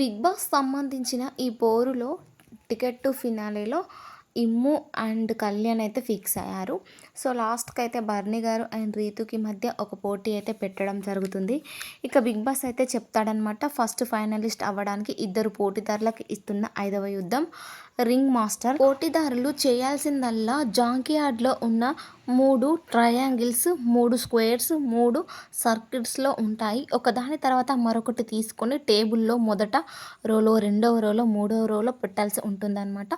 Big boss సంబంధించిన ఈ పోరులో టికెట్ టు ఫినాలేలో ఇమ్ము అండ్ కళ్యాణ్ అయితే ఫిక్స్ అయ్యారు. సో లాస్ట్కి అయితే బర్నీ గారు అండ్ రీతుకి మధ్య ఒక పోటీ అయితే పెట్టడం జరుగుతుంది. ఇక బిగ్ బాస్ అయితే చెప్తాడనమాట ఫస్ట్ ఫైనలిస్ట్ అవ్వడానికి ఇద్దరు పోటీదారులకు ఇస్తున్న ఐదవ యుద్ధం. రింగ్ మాస్టర్ పోటీదారులు చేయాల్సిందల్లా జాంకియార్డ్లో ఉన్న మూడు ట్రయాంగిల్స్ మూడు స్క్వేర్స్ మూడు సర్కిల్స్లో ఉంటాయి. ఒకదాని తర్వాత మరొకటి తీసుకొని టేబుల్లో మొదట రోలో రెండవ రోలో మూడవ రోలో పెట్టాల్సి ఉంటుందన్నమాట.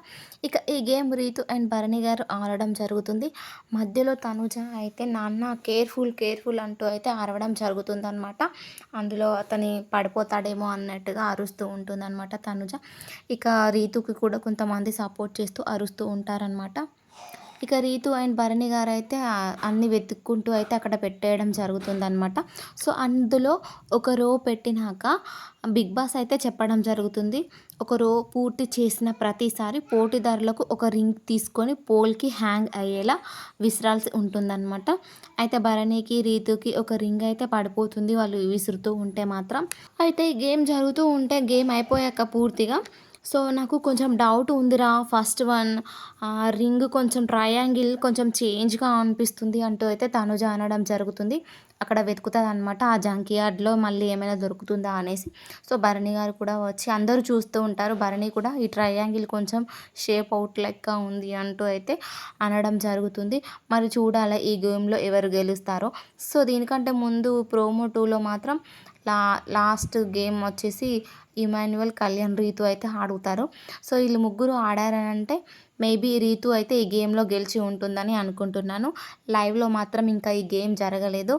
ఇక ఈ గేమ్ రీతు అండ్ భరణి గారు ఆడడం జరుగుతుంది. మధ్యలో తనుజ అయితే నాన్న కేర్ఫుల్ కేర్ఫుల్ అంటూ అయితే అరవడం జరుగుతుందన్నమాట. అందులో అతని పడిపోతాడేమో అన్నట్టుగా అరుస్తూ ఉంటుందన్నమాట తనుజ. ఇక రీతుకి కూడా కొంతమంది సపోర్ట్ చేస్తూ అరుస్తూ ఉంటారనమాట ఇక రీతు అండ్ భరణి గారు అయితే అన్ని వెతుక్కుంటూ అయితే అక్కడ పెట్టేయడం జరుగుతుందనమాట సో అందులో ఒక రో పెట్టినాక బిగ్ బాస్ అయితే చెప్పడం జరుగుతుంది. ఒక రో పూర్తి చేసిన ప్రతిసారి పోటీదారులకు ఒక రింగ్ తీసుకొని పోల్కి హ్యాంగ్ అయ్యేలా విసిరాల్సి ఉంటుందన్నమాట. అయితే భరణికి రీతుకి ఒక రింగ్ అయితే పడిపోతుంది. వాళ్ళు విసురుతూ ఉంటే మాత్రం. అయితే గేమ్ జరుగుతూ ఉంటే గేమ్ అయిపోయాక పూర్తిగా సో నాకు కొంచెం డౌట్ ఉందిరా. ఫస్ట్ వన్ రింగ్ కొంచెం ట్రయాంగిల్ కొంచెం చేంజ్గా అనిపిస్తుంది అంటూ అయితే తనుజ అనడం జరుగుతుంది. అక్కడ వెతుకుతుంది అనమాట ఆ జంక్ యార్డ్లో మళ్ళీ ఏమైనా దొరుకుతుందా? అనేసి. సో భరణి గారు కూడా వచ్చి అందరూ చూస్తూ ఉంటారు. భరణి కూడా ఈ ట్రయాంగిల్ కొంచెం షేప్ అవుట్ లెక్క ఉంది అంటూ అయితే అనడం జరుగుతుంది. మరి చూడాలి ఈ గేమ్లో ఎవరు గెలుస్తారో. సో దీనికంటే ముందు ప్రోమో టూలో మాత్రం లా లాస్ట్ గేమ్ వచ్చేసి ఇమాన్యువల్ కళ్యాణ్ రీతు అయితే ఆడుతారు. సో వీళ్ళు ముగ్గురు ఆడారని అంటే మేబీ రీతు అయితే ఈ గేమ్లో గెలిచి ఉంటుందని అనుకుంటున్నాను. లైవ్లో మాత్రం ఇంకా ఈ గేమ్ జరగలేదు.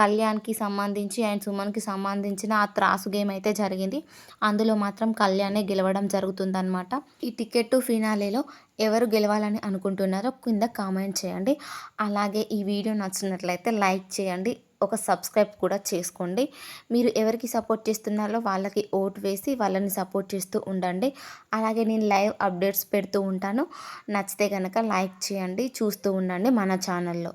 కళ్యాణ్కి సంబంధించి అండ్ సుమన్కి సంబంధించిన ఆ త్రాసు గేమ్ అయితే జరిగింది. అందులో మాత్రం కళ్యాణే గెలవడం జరుగుతుందన్నమాట. ఈ టికెట్ ఫినాలేలో ఎవరు గెలవాలని అనుకుంటున్నారో కింద కామెంట్ చేయండి. అలాగే ఈ వీడియో నచ్చినట్లయితే లైక్ చేయండి. ఒక సబ్స్క్రైబ్ కూడా చేసుకోండి. మీరు ఎవరికి సపోర్ట్ చేస్తున్నారో వాళ్ళకి ఓట్ వేసి వాళ్ళని సపోర్ట్ చేస్తూ ఉండండి. అలాగే నేను లైవ్ అప్డేట్స్ పెడుతూ ఉంటాను. నచ్చితే కనుక లైక్ చేయండి చూస్తూ ఉండండి మన ఛానల్లో.